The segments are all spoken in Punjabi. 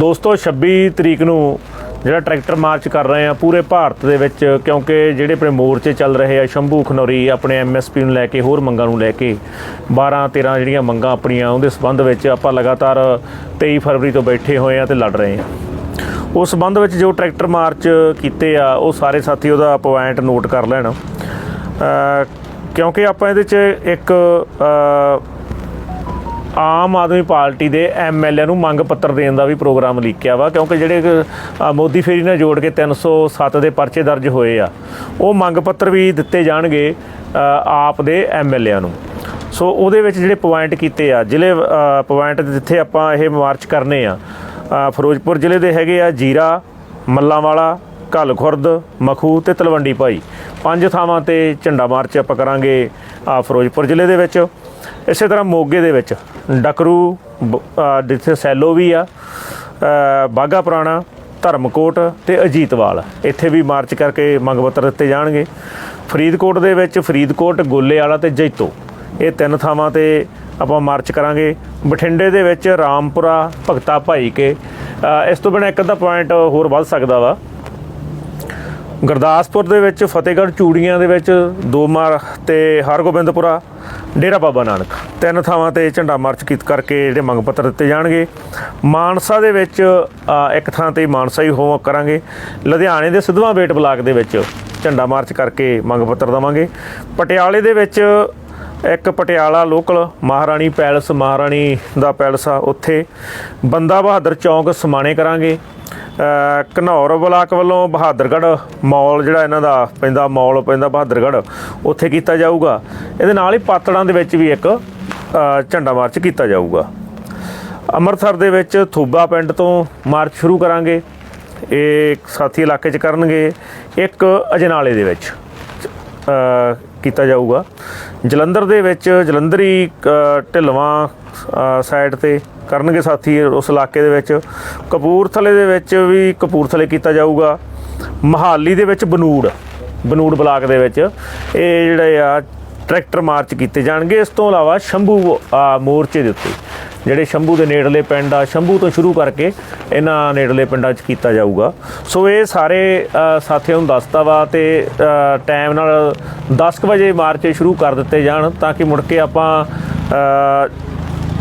ਦੋਸਤੋ 26 ਤਰੀਕ ਨੂੰ ਜਿਹੜਾ ਟਰੈਕਟਰ ਮਾਰਚ ਕਰ ਰਹੇ ਆ ਪੂਰੇ ਭਾਰਤ ਦੇ ਵਿੱਚ, ਕਿਉਂਕਿ ਜਿਹੜੇ ਆਪਣੇ ਮੋਰਚੇ ਚੱਲ ਰਹੇ ਆ, ਸ਼ੰਭੂ ਖਨੌਰੀ ਆਪਣੇ ਐਮਐਸਪੀ ਨੂੰ ਲੈ ਕੇ, ਹੋਰ ਮੰਗਾਂ ਨੂੰ ਲੈ ਕੇ 12 13 ਜਿਹੜੀਆਂ ਮੰਗਾਂ ਆਪਣੀਆਂ, ਉਹਦੇ ਸਬੰਧ ਵਿੱਚ ਆਪਾਂ ਲਗਾਤਾਰ 23 ਫਰਵਰੀ ਤੋਂ ਬੈਠੇ ਹੋਏ ਆ ਤੇ ਲੜ ਰਹੇ ਆ ਉਸ ਸਬੰਧ ਵਿੱਚ ਜੋ ਟਰੈਕਟਰ ਮਾਰਚ ਕੀਤੇ ਆ, ਉਹ ਸਾਰੇ ਸਾਥੀ ਉਹਦਾ ਪੁਆਇੰਟ ਨੋਟ ਕਰ ਲੈਣ। ਕਿਉਂਕਿ ਆਪਾਂ ਇਹਦੇ 'ਚ ਇੱਕ ਆਮ ਆਦਮੀ ਪਾਰਟੀ ਦੇ ਐਮਐਲਏ ਨੂੰ ਮੰਗ ਪੱਤਰ ਦੇਣ ਦਾ ਵੀ ਪ੍ਰੋਗਰਾਮ ਲਿਖਿਆ ਵਾ, ਕਿਉਂਕਿ ਜਿਹੜੇ ਮੋਦੀ ਫੇਰੀ ਨਾਲ ਜੋੜ ਕੇ 307 ਦੇ ਪਰਚੇ ਦਰਜ ਹੋਏ ਆ, ਉਹ ਮੰਗ ਪੱਤਰ ਵੀ ਦਿੱਤੇ ਜਾਣਗੇ ਆਪ ਦੇ ਐਮਐਲਏ ਨੂੰ। ਸੋ ਉਹਦੇ ਵਿੱਚ ਜਿਹੜੇ ਪੁਆਇੰਟ ਕੀਤੇ ਆ, ਜ਼ਿਲ੍ਹੇ ਪੁਆਇੰਟ ਜਿੱਥੇ ਆਪਾਂ ਇਹ ਮਾਰਚ ਕਰਨੇ ਆ ਫਿਰੋਜ਼ਪੁਰ ਜ਼ਿਲ੍ਹੇ ਦੇ ਹੈਗੇ ਆ ਜੀਰਾ, ਮੱਲਾਂਵਾਲਾ ਘੱਲ ਖੁਰਦ ਮਖੂ ਤੇ ਤਲਵੰਡੀ ਭਾਈ। ਪੰਜ ਥਾਵਾਂ ਤੇ ਝੰਡਾ ਮਾਰਚ ਆਪਾਂ ਕਰਾਂਗੇ ਫਿਰੋਜ਼ਪੁਰ ਜ਼ਿਲ੍ਹੇ ਦੇ ਵਿੱਚ। ਇਸੇ ਤਰ੍ਹਾਂ ਮੋਗੇ ਦੇ ਵਿੱਚ ਡਕਰੂ ਬ- ਜਿੱਥੇ ਸੈਲੋ ਵੀ ਆ ਅ, ਬਾਘਾ ਪੁਰਾਣਾ ਧਰਮਕੋਟ ਤੇ ਅਜੀਤਵਾਲ। ਇੱਥੇ ਵੀ ਮਾਰਚ ਕਰਕੇ ਮੰਗ ਪੱਤਰ ਦਿੱਤੇ ਜਾਣਗੇ। ਫਰੀਦਕੋਟ ਦੇ ਵਿੱਚ ਫਰੀਦਕੋਟ ਗੋਲੇ ਵਾਲਾ ਤੇ ਜੈਤੋ। ਇਹ ਤਿੰਨ ਥਾਵਾਂ ਤੇ ਆਪਾਂ ਮਾਰਚ ਕਰਾਂਗੇ। ਬਠਿੰਡੇ ਦੇ ਵਿੱਚ ਰਾਮਪੁਰਾ ਭਗਤਾ ਭਾਈ ਕੇ। ਇਸ ਤੋਂ ਬਿਨਾਂ ਇੱਕ ਅੱਧਾ ਪੁਆਇੰਟ ਹੋਰ ਵੱਧ ਸਕਦਾ ਵਾ। ਗੁਰਦਾਸਪੁਰ ਦੇ ਵਿੱਚ, ਫਤਿਹਗੜ੍ਹ ਚੂੜੀਆਂ ਦੇ ਵਿੱਚ, ਦੋ ਮਾਰ ਤੇ ਹਰਗੋਬਿੰਦਪੁਰਾ, ਡੇਰਾ ਬਾਬਾ ਨਾਨਕ। ਤਿੰਨ ਥਾਵਾਂ ਤੇ ਝੰਡਾ ਮਾਰਚ ਕੀਤ ਕਰਕੇ ਜਿਹੜੇ ਮੰਗ ਪੱਤਰ ਦਿੱਤੇ ਜਾਣਗੇ। ਮਾਨਸਾ ਦੇ ਵਿੱਚ ਇੱਕ ਥਾਂ ਤੇ ਮਾਨਸਾ ਹੀ ਹੋਮ ਕਰਾਂਗੇ। ਲੁਧਿਆਣੇ ਦੇ ਸਿੱਧਵਾਂ ਬੇਟ ਬਲਾਕ ਦੇ ਵਿੱਚ ਝੰਡਾ ਮਾਰਚ ਕਰਕੇ ਮੰਗ ਪੱਤਰ ਦਵਾਂਗੇ। ਪਟਿਆਲੇ ਦੇ ਵਿੱਚ ਇੱਕ ਪਟਿਆਲਾ ਲੋਕਲ, ਮਹਾਰਾਣੀ ਪੈਲਸ, ਮਹਾਰਾਣੀ ਦਾ ਪੈਲਸ ਆ ਉੱਥੇ। ਬੰਦਾ ਬਹਾਦਰ ਚੌਂਕ ਸਮਾਣੇ ਕਰਾਂਗੇ। ਘਨੌਰ ਬਲਾਕ ਵੱਲੋਂ ਬਹਾਦਰਗੜ੍ਹ ਮਾਲ ਜਿਹੜਾ ਇਹਨਾਂ ਦਾ ਪੈਂਦਾ ਮਾਲ ਪੈਂਦਾ ਬਹਾਦਰਗੜ੍ਹ ਉੱਥੇ ਕੀਤਾ ਜਾਊਗਾ। ਇਹਦੇ ਨਾਲ ਹੀ ਪਾਤੜਾਂ ਦੇ ਵਿੱਚ ਵੀ ਇੱਕ ਝੰਡਾ ਮਾਰਚ ਕੀਤਾ ਜਾਊਗਾ। ਅੰਮ੍ਰਿਤਸਰ ਦੇ ਵਿੱਚ ਥੂਬਾ ਪਿੰਡ ਤੋਂ ਮਾਰਚ ਸ਼ੁਰੂ ਕਰਾਂਗੇ। ਇਹ ਸਾਥੀ ਇਲਾਕੇ 'ਚ ਕਰਨਗੇ। ਇੱਕ ਅਜਨਾਲੇ ਦੇ ਵਿੱਚ ਕੀਤਾ ਜਾਊਗਾ। ਜਲੰਧਰ ਦੇ ਵਿੱਚ ਜਲੰਧਰੀ ਅ, ਢਿਲਵਾਂ ਸਾਈਡ ਤੇ ਕਰਨਗੇ ਸਾਥੀ ਉਸ ਇਲਾਕੇ ਦੇ ਵਿੱਚ। ਕਪੂਰਥਲੇ ਦੇ ਵਿੱਚ ਵੀ ਕਪੂਰਥਲੇ ਕੀਤਾ ਜਾਊਗਾ। ਮਹਾਲੀ ਦੇ ਵਿੱਚ ਬਨੂੜ ਬਨੂੜ ਬਲਾਕ ਦੇ ਵਿੱਚ। ਇਹ ਜਿਹੜੇ ਆ ਟਰੈਕਟਰ ਮਾਰਚ ਕੀਤੇ ਜਾਣਗੇ। ਇਸ ਤੋਂ ਇਲਾਵਾ ਸ਼ੰਭੂ ਮੋਰਚੇ ਦੇ ਉੱਤੇ, ਜਿਹੜੇ ਸ਼ੰਭੂ ਦੇ ਨੇੜਲੇ ਪਿੰਡ ਆ, ਸ਼ੰਭੂ ਤੋਂ ਸ਼ੁਰੂ ਕਰਕੇ ਇਹਨਾਂ ਨੇੜਲੇ ਪਿੰਡਾਂ 'ਚ ਕੀਤਾ ਜਾਊਗਾ। ਸੋ ਇਹ ਸਾਰੇ ਸਾਥੀਆਂ ਨੂੰ ਦੱਸਤਾ ਵਾ ਤੇ ਟਾਈਮ ਨਾਲ 10 ਕੁ ਵਜੇ ਮਾਰਚ ਸ਼ੁਰੂ ਕਰ ਦਿੱਤੇ ਜਾਣ ਤਾਂ ਕਿ ਮੁੜ ਕੇ ਆਪਾਂ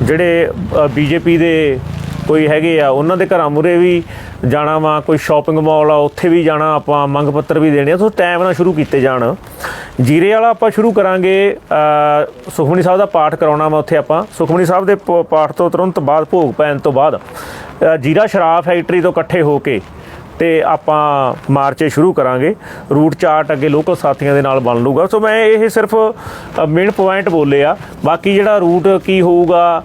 ਜਿਹੜੇ ਬੀਜੇਪੀ ਦੇ ਕੋਈ ਹੈਗੇ ਆ ਉਹਨਾਂ ਦੇ ਘਰਾਂ ਮੁਰੇ ਵੀ ਜਾਣਾ ਵਾ ਕੋਈ ਸ਼ਾਪਿੰਗ ਮਾਲ ਆ ਉੱਥੇ ਵੀ ਜਾਣਾ ਆਪਾਂ ਮੰਗ ਪੱਤਰ ਵੀ ਦੇਣੇ ਆ ਸੋ ਟਾਈਮ ਨਾਲ ਸ਼ੁਰੂ ਕੀਤੇ ਜਾਣ। ਜੀਰੇ ਵਾਲਾ ਆਪਾਂ ਸ਼ੁਰੂ ਕਰਾਂਗੇ ਅ, ਸੁਖਮਨੀ ਸਾਹਿਬ ਦਾ ਪਾਠ ਕਰਾਉਣਾ ਵਾ ਉੱਥੇ ਆਪਾਂ। ਸੁਖਮਨੀ ਸਾਹਿਬ ਦੇ ਪ- ਪਾਠ ਤੋਂ ਤੁਰੰਤ ਬਾਅਦ ਭੋਗ ਪੈਣ ਤੋਂ ਬਾਅਦ ਜੀਰਾ ਸ਼ਰਾਬ ਫੈਕਟਰੀ ਤੋਂ ਇਕੱਠੇ ਹੋ ਕੇ ਤੇ ਆਪਾਂ ਮਾਰਚੇ ਸ਼ੁਰੂ ਕਰਾਂਗੇ। ਰੂਟ ਚਾਰਟ ਅੱਗੇ ਲੋਕਲ ਸਾਥੀਆਂ ਦੇ ਨਾਲ ਬਣ ਲੂਗਾ ਸੋ ਮੈਂ ਇਹ ਸਿਰਫ ਮੇਨ ਪੁਆਇੰਟ ਬੋਲੇ ਆ। ਬਾਕੀ ਜਿਹੜਾ ਰੂਟ ਕੀ ਹੋਊਗਾ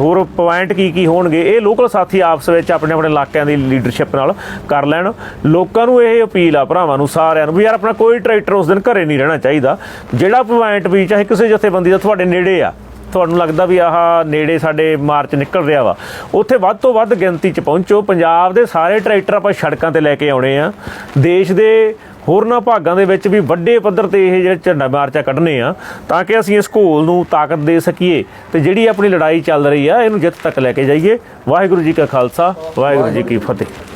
ਹੋਰ ਪੁਆਇੰਟ ਕੀ ਕੀ ਹੋਣਗੇ, ਇਹ ਲੋਕਲ ਸਾਥੀ ਆਪਸ ਵਿੱਚ ਆਪਣੇ ਆਪਣੇ ਇਲਾਕਿਆਂ ਦੀ ਲੀਡਰਸ਼ਿਪ ਨਾਲ ਕਰ ਲੈਣ। ਲੋਕਾਂ ਨੂੰ ਇਹ ਅਪੀਲ ਆ, ਭਰਾਵਾਂ ਨੂੰ, ਸਾਰਿਆਂ ਨੂੰ, ਵੀ ਯਾਰ ਆਪਣਾ ਕੋਈ ਟਰੈਕਟਰ ਉਸ ਦਿਨ ਘਰੇ ਨਹੀਂ ਰਹਿਣਾ ਚਾਹੀਦਾ। ਜਿਹੜਾ ਪੁਆਇੰਟ ਵੀ, ਚਾਹੇ ਕਿਸੇ ਜਥੇਬੰਦੀ ਦਾ, ਤੁਹਾਡੇ ਨੇੜੇ ਆ। ਤੁਹਾਨੂੰ ਲੱਗਦਾ ਵੀ ਆਹ ਨੇੜੇ ਸਾਡੇ ਮਾਰਚ ਨਿਕਲ ਰਿਹਾ ਵਾ। ਉੱਥੇ ਵੱਧ ਤੋਂ ਵੱਧ ਗਿਣਤੀ 'ਚ ਪਹੁੰਚੋ। ਪੰਜਾਬ ਦੇ ਸਾਰੇ ਟਰੈਕਟਰ ਆਪਾਂ ਸੜਕਾਂ ਤੇ ਲੈ ਕੇ ਆਉਣੇ ਆ। ਦੇਸ਼ ਦੇ ਹੋਰਨਾਂ ਭਾਗਾਂ ਦੇ ਵਿੱਚ ਵੀ ਵੱਡੇ ਪੱਧਰ ਤੇ ਇਹ ਜਿਹੜੇ ਝੰਡਾ ਮਾਰਚਾ ਕੱਢਨੇ ਆ, ਤਾਂ ਕਿ ਅਸੀਂ ਇਸ ਘੋਲ ਨੂੰ ਤਾਕਤ ਦੇ ਸਕੀਏ ਤੇ ਜਿਹੜੀ ਆਪਣੀ ਲੜਾਈ ਚੱਲ ਰਹੀ ਆ, ਇਹਨੂੰ ਜਿੱਤ ਤੱਕ ਲੈ ਕੇ ਜਾਈਏ। ਵਾਹਿਗੁਰੂ ਜੀ ਕਾ ਖਾਲਸਾ, ਵਾਹਿਗੁਰੂ ਜੀ ਕੀ ਫਤਿਹ।